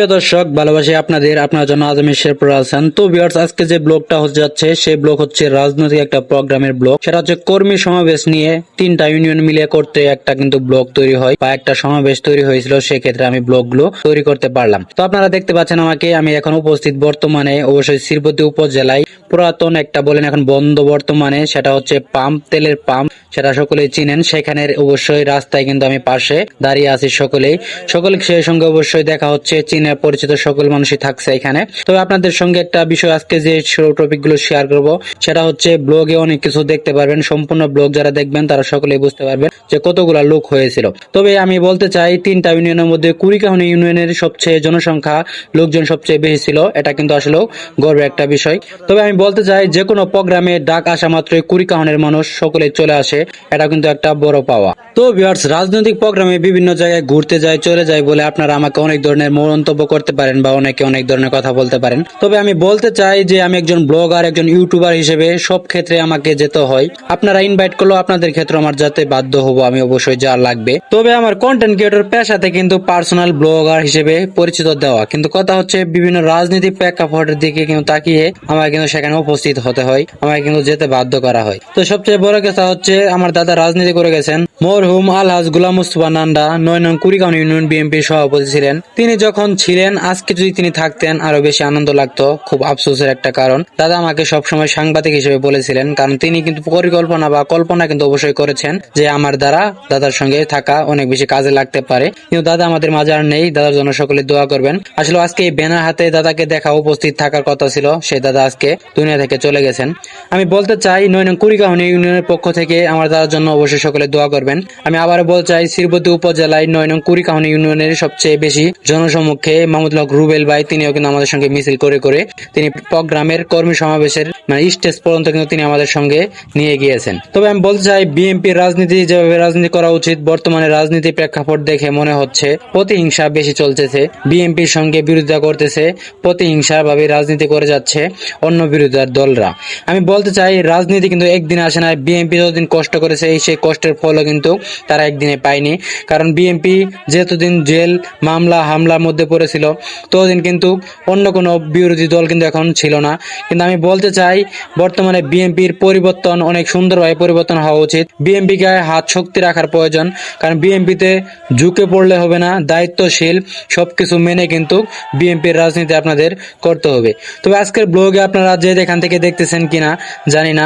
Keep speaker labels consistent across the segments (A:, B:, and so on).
A: সুপ্রিয় দর্শক, ভালোবাসি আপনাদের, আপনার জন্য আজ আমি শেরপুর আছেন তো ভিউয়ার্স আজকে যে ব্লগটা হচ্ছে যাচ্ছে, সেই ব্লগ হচ্ছে রাজনৈতিক একটা প্রোগ্রামের ব্লগ। সেটা হচ্ছে কর্মী সমাবেশ নিয়ে তিনটা ইউনিয়ন মিলিয়ে করতে একটা কিন্তু ব্লগ তৈরি হয়, বা একটা সমাবেশ তৈরি হয়েছিল, সেক্ষেত্রে আমি ব্লগগুলো তৈরি করতে পারলাম। তো আপনারা দেখতে পাচ্ছেন আমাকে, আমি এখন উপস্থিত বর্তমানে, অবশ্যই শিরপতি উপজেলায় পুরাতন একটা বলেন এখন বন্ধ বর্তমানে, সেটা হচ্ছে পাম্প, তেলের পাম্প, সেটা সকলেই চিনেন। সেখানে অবশ্যই রাস্তায় কিন্তু আমি পাশে দাঁড়িয়ে আছি সকলেই। সকল সেই সঙ্গে অবশ্যই দেখা হচ্ছে চীনের পরিচিত সকল মানুষই থাকছে এখানে। তবে আপনাদের সঙ্গে একটা বিষয় আজকে যে টপিকগুলো শেয়ার করব, সেটা হচ্ছে ব্লগে অনেক কিছু দেখতে পারবেন, সম্পূর্ণ ব্লগ যারা দেখবেন, তারা সকলেই বুঝতে পারবেন যে কতগুলা লোক হয়েছিল। তবে আমি বলতে চাই, তিনটা ইউনিয়নের মধ্যে কুড়িকাহনি ইউনিয়নের সবচেয়ে জনসংখ্যা লোকজন সবচেয়ে বেশি ছিল, এটা কিন্তু আসলেও গর্বের একটা বিষয়। তবে আমি বলতে চাই, যে কোনো প্রোগ্রামে ডাক আসা মাত্রই কুড়িকাহনের মানুষ সকলে চলে আসে, এটা কিন্তু একটা বড় পাওয়া। তো ভিউয়ার্স রাজনৈতিক প্রোগ্রামে বিভিন্ন জায়গায় ঘুরতে যায়, চলে যায় বলে আপনারা আমাকে অনেক ধরনের মন্তব্য করতে পারেন বা অনেকে অনেক ধরনের কথা বলতে পারেন। তবে আমি বলতে চাই যে আমি একজন ব্লগার, একজন ইউটিউবার হিসেবে সব ক্ষেত্রে আমাকে যেতে হয়। আপনারা ইনভাইট করলেও আপনাদের ক্ষেত্রে আমার যাতে বাধ্য হব, আমি অবশ্যই যা লাগবে। তবে আমার কন্টেন্ট ক্রিয়েটর পেশাতে কিন্তু পার্সোনাল ব্লগার হিসেবে পরিচিত দেওয়া। কিন্তু কথা হচ্ছে বিভিন্ন রাজনীতি প্রেক্ষাপটের দিকে কিন্তু তাকিয়ে আমাকে কিন্তু সেখানে উপস্থিত হতে হয় আমাকে কিন্তু যেতে বাধ্য করা হয়। তো সবচেয়ে বড় কথা হচ্ছে, আমার দাদা রাজনীতি করে গেছেন। মরহুম আলহাজ গুলাম মুস্তফা নান্ডা, নয় নং কুড়িগাঁও ইউনিয়ন বিএনপির সভাপতি ছিলেন। তিনি যখন ছিলেন, আজকে যদি তিনি থাকতেন, আরও বেশি আনন্দ লাগতো। খুব আফসোসের একটা কারণ। দাদা আমাকে সবসময় সাংবাদিক হিসেবে বলেছিলেন, কারণ তিনি কিন্তু পরিকল্পনা বা কল্পনা কিন্তু অবশ্যই করেছেন যে আমার দ্বারা দাদার সঙ্গে থাকা অনেক বেশি কাজে লাগতে পারে। কিন্তু দাদা আমাদের মাঝে আর নেই, দাদার জন্য সকলে দোয়া করবেন। আসলে আজকে এই ব্যানার হাতে দাদাকে দেখা উপস্থিত থাকার কথা ছিল সেই দাদা আজকে দুনিয়া থেকে চলে গেছেন। আমি বলতে চাই নয় নং কুড়িগাঁও ইউনিয়নের পক্ষ থেকে আমার দাদার জন্য অবশ্যই সকলে দোয়া করবেন। আমি আবারও বলতে চাই শ্রীবতী উপজেলায় নয় নং কুড়িকাহনি ইউনিয়নের সবচেয়ে বেশি জনসম্মুখে মাহমুদুল হক, রুবেল ভাই তিনিও কিন্তু আমাদের সঙ্গে মিছিল করে করে তিনি প্রোগ্রামের কর্মী সমাবেশের মানে স্টেজ পর্যন্ত কিন্তু তিনি আমাদের সঙ্গে নিয়ে গিয়েছেন। তবে আমি বলতে চাই, বিএনপির রাজনীতি যেভাবে রাজনীতি করা উচিত, বর্তমানে রাজনীতি প্রেক্ষাপট দেখে মনে হচ্ছে প্রতিহিংসা বেশি চলতেছে। বিএনপির সঙ্গে বিরোধিতা করতেছে প্রতিহিংসা ভাবে রাজনীতি করে যাচ্ছে অন্য বিরোধী দলরা। আমি বলতে চাই, রাজনীতি কিন্তু একদিন আসে না বিএনপি যতদিন কষ্ট করেছে সেই কষ্টের ফলও কিন্তু তারা একদিনে পায়নি। কারণ বিএনপি যেতদিন জেল, মামলা, হামলার মধ্যে পড়েছিল ততদিন কিন্তু অন্য কোনো বিরোধী দল কিন্তু এখন ছিল না। কিন্তু আমি বলতে চাই, বর্তমানে বিএনপির পরিবর্তন অনেক সুন্দরভাবে পরিবর্তন হওয়া উচিত। বিএনপিকে হাত শক্তি রাখার প্রয়োজন, কারণ বিএনপিতে ঝুঁকে পড়লে হবে না, দায়িত্বশীল, সবকিছু মেনে কিন্তু বিএনপির রাজনীতি আপনাদের করতে হবে। তবে আজকের ব্লগে আপনারা যে এখান থেকে দেখতেছেন কিনা জানি না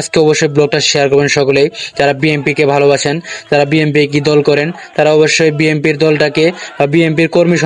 A: আজকে অবশ্যই ব্লগটা শেয়ার করবেন সকলেই। যারা বিএনপি কে ভালোবাসেন, যারা বিএনপি কি দল করেন, তারা অবশ্যই বিএনপির দলটাকে বা বিএনপির কর্মী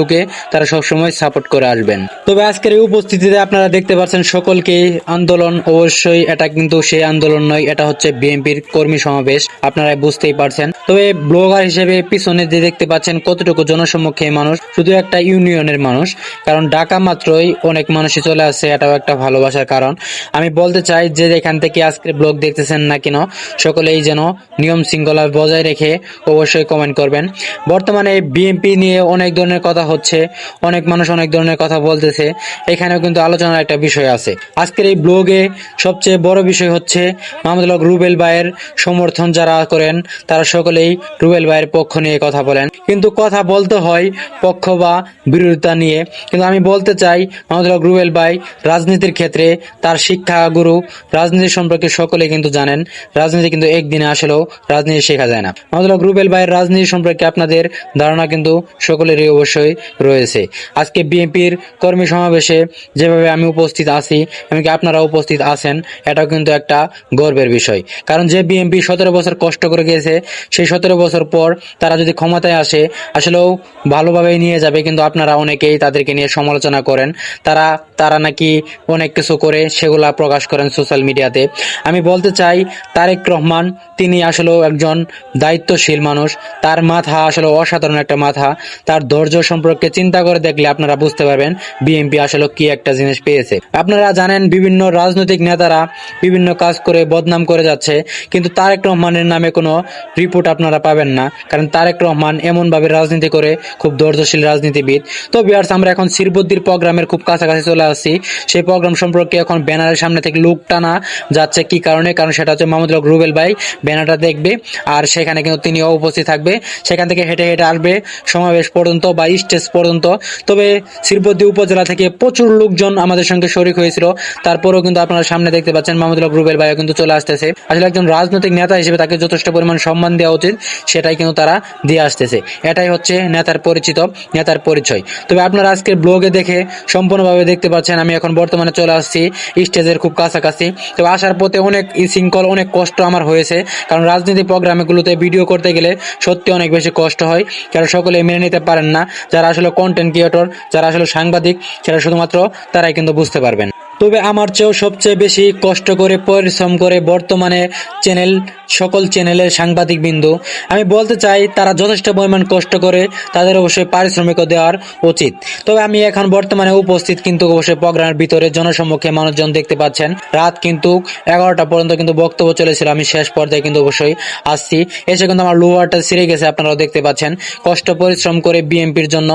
A: সমাবেশগুলোকে তারা সবসময় সাপোর্ট করে আসবেন। তবে আজকের এই উপস্থিতিতে আপনারা দেখতে পাচ্ছেন সকলকে আন্দোলন অবশ্যই, এটা কিন্তু সেই আন্দোলন নয়, এটা হচ্ছে বিএনপির কর্মী সমাবেশ আপনারা বুঝতেই পারছেন। তবে ব্লগার হিসেবে পিছনে যে দেখতে পাচ্ছেন কতটুকু জনসম্মুখে মানুষ, শুধু একটা ইউনিয়নের মানুষ, কারণ ঢাকা মাত্রই অনেক মানুষই চলে আসছে, এটাও একটা ভালোবাসার কারণ। আমি বলতে চাই যে এখান থেকে আজকের ব্লগ দেখতেছেন না কেন, সকলেই যেন নিয়ম শৃঙ্খলা বজায় রেখে অবশ্যই কমেন্ট করবেন। বর্তমানে বিএনপি নিয়ে অনেক ধরনের কথা হচ্ছে, অনেক মানুষ অনেক ধরনের কথা বলতেছে। এখানেও কিন্তু আলোচনার একটা বিষয় আছে। আজকের এই ব্লগে সবচেয়ে বড় বিষয় হচ্ছে মাহমুদুল রুবেল ভাইয়ের সমর্থন যারা করেন, তারা সকলেই রুবেল ভাইয়ের পক্ষ নিয়ে কথা বলেন। কিন্তু কথা বলতে হয় পক্ষ বা বিরোধিতা নিয়ে। কিন্তু আমি বলতে চাই মাহমুদুল রুবেল ভাই রাজনীতির ক্ষেত্রে তার শিক্ষা গুরু, রাজনীতি সম্পর্কে সকলে কিন্তু জানেন। রাজনীতি কিন্তু একদিনে আসলেও রাজনীতি শেখা যায় না। মাহমুদুল রুবেল ভাইয়ের রাজনীতি সম্পর্কে আপনাদের ধারণা কিন্তু সকলেরই অবশ্যই। রয়েছে। আজকে বিএনপির কর্মী সমাবেশে যেভাবে আমি উপস্থিত আছি, এমনকি আপনারা উপস্থিত আছেন, এটাও কিন্তু একটা গর্বের বিষয়। কারণ যে বিএনপি সতেরো বছর কষ্ট করে গিয়েছে, সেই সতেরো বছর পর তারা যদি ক্ষমতায় আসে, আসলেও ভালোভাবেই নিয়ে যাবে, কিন্তু আপনারা অনেকেই তাদেরকে নিয়ে সমালোচনা করেন। তারা তারা নাকি অনেক কিছু করে সেগুলা প্রকাশ করেন সোশ্যাল মিডিয়াতে। আমি বলতে চাই, তারেক রহমান, তিনি আসলেও একজন দায়িত্বশীল মানুষ। তার মাথা আসলে অসাধারণ একটা মাথা। তার ধৈর্য সম্পর্কে চিন্তা করে দেখলে আপনারা বুঝতে পারবেন বিএনপি আসলে কি একটা জিনিস পেয়েছে। আপনারা জানেন বিভিন্ন রাজনৈতিক নেতারা বিভিন্ন কাজ করে বদনাম করে যাচ্ছে, কিন্তু তারেক রহমানের নামে কোনো রিপোর্ট আপনারা পাবেন না, কারণ তারেক রহমান এমন ভাবে রাজনীতি করে খুব ধৈর্যশীল রাজনীতিবিদ। তো বিয়ার্স আমরা এখন শিরবুদ্দির প্রোগ্রামের খুব কাছাকাছি চলে আসছি। সেই প্রোগ্রাম সম্পর্কে এখন ব্যানারের সামনে থেকে লুক টানা যাচ্ছে কি কারণে, কারণ সেটা হচ্ছে মাহমুদুল হক রুবেল ভাই ব্যানারটা দেখবে, আর সেখানে কিন্তু তিনিও উপস্থিত থাকবে। সেখান থেকে হেঁটে হেঁটে আসবে, সমাবেশ পর্যন্ত বা স্টেজ শেষ পর্যন্ত। তবে শ্রীপতি উপজেলা থেকে প্রচুর লোকজন আমাদের সঙ্গে শরিক হয়েছিল। তারপরেও কিন্তু আপনারা সামনে দেখতে পাচ্ছেন মাহমুদুল্লাহ রুবেল ভাইও কিন্তু চলে আসতেছে। আসলে একজন রাজনৈতিক নেতা হিসেবে তাকে যথেষ্ট পরিমাণ সম্মান দেওয়া উচিত, সেটাই কিন্তু তারা দিয়ে আসতেছে। এটাই হচ্ছে নেতার পরিচিত, নেতার পরিচয়। তবে আপনারা আজকের ব্লগে দেখে সম্পূর্ণভাবে দেখতে পাচ্ছেন, আমি এখন বর্তমানে চলে আসছি স্টেজের খুব কাছাকাছি। তবে আসার পথে অনেক শৃঙ্খল অনেক কষ্ট আমার হয়েছে। কারণ রাজনীতি প্রোগ্রামগুলোতে ভিডিও করতে গেলে সত্যি অনেক বেশি কষ্ট হয়। কারণ সকলে মেনে নিতে পারেন না। যারা আসলে কন্টেন্ট ক্রিয়েটর যারা আসলে সাংবাদিক সেটা শুধুমাত্র তারাই কিন্তু বুঝতে পারবেন। তবে আমার চেয়েও সবচেয়ে বেশি কষ্ট করে পরিশ্রম করে বর্তমানে চ্যানেল, সকল চ্যানেলের সাংবাদিক বিন্দু আমি বলতে চাই, তারা যথেষ্ট পরিমাণ কষ্ট করে তাদের অবশ্যই পারিশ্রমিকও দেওয়ার উচিত। তবে আমি এখন বর্তমানে উপস্থিত কিন্তু অবশ্যই প্রোগ্রামের ভিতরে জনসম্মুখে মানুষজন দেখতে পাচ্ছেন। রাত কিন্তু এগারোটা পর্যন্ত কিন্তু বক্তব্য চলেছিল, আমি শেষ পর্যায়ে কিন্তু অবশ্যই আসছি। এসে কিন্তু আমার লোয়ারটা ছিঁড়ে গেছে, আপনারাও দেখতে পাচ্ছেন। কষ্ট, পরিশ্রম করে বিএনপির জন্য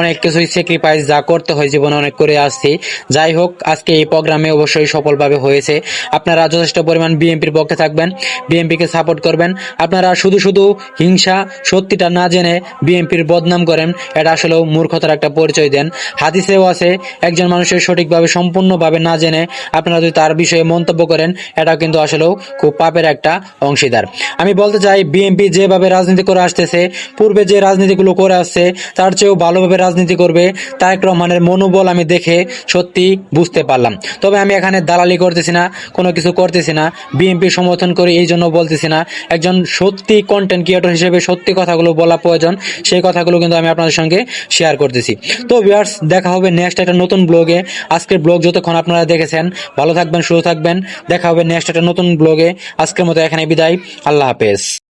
A: অনেক কিছুই স্যাক্রিফাইস যা করতে হয়, জীবনে অনেক করে আসছি। যাই হোক, আজকে এই প্রোগ্রামে অবশ্যই সফলভাবে হয়েছে। আপনারা যথেষ্ট পরিমাণ বিএনপির পক্ষে থাকবেন বিএনপিকে সাপোর্ট করবেন। আপনারা শুধু শুধু হিংসা, সত্যিটা না জেনে বিএনপির বদনাম করেন, এটা আসলেও মূর্খতার একটা পরিচয় দেন। হাদিসেও আছে, একজন মানুষের সঠিকভাবে, সম্পূর্ণভাবে না জেনে আপনারা যদি তার বিষয়ে মন্তব্য করেন এটা কিন্তু আসলেও খুব পাপের একটা অংশীদার। আমি বলতে চাই বিএনপি যেভাবে রাজনীতি করে আসতেছে, পূর্বে যে রাজনীতিগুলো করে আসছে, তার চেয়েও ভালোভাবে রাজনীতি করবে, তারেক রহমানের মনোবল আমি দেখে সত্যি বুঝতে পারলাম। তবে আমি এখানে দালালি করতেছি না, কোনো কিছু করতেছি না। বিএনপি সমর্থন করে এই জন্য বলতেছি না। একজন সত্যি কন্টেন্ট ক্রিয়েটর হিসেবে সত্যি কথাগুলো বলা প্রয়োজন, সেই কথাগুলো কিন্তু আমি আপনাদের সঙ্গে শেয়ার করতেছি। তো ভিউয়ার্স দেখা হবে নেক্সট একটা নতুন ব্লগে আজকের ব্লগ যতক্ষণ আপনারা দেখেছেন, ভালো থাকবেন, সুস্থ থাকবেন। দেখা হবে নেক্সট একটা নতুন ব্লগে আজকের মতো এখানে বিদায়। আল্লাহ হাফেজ।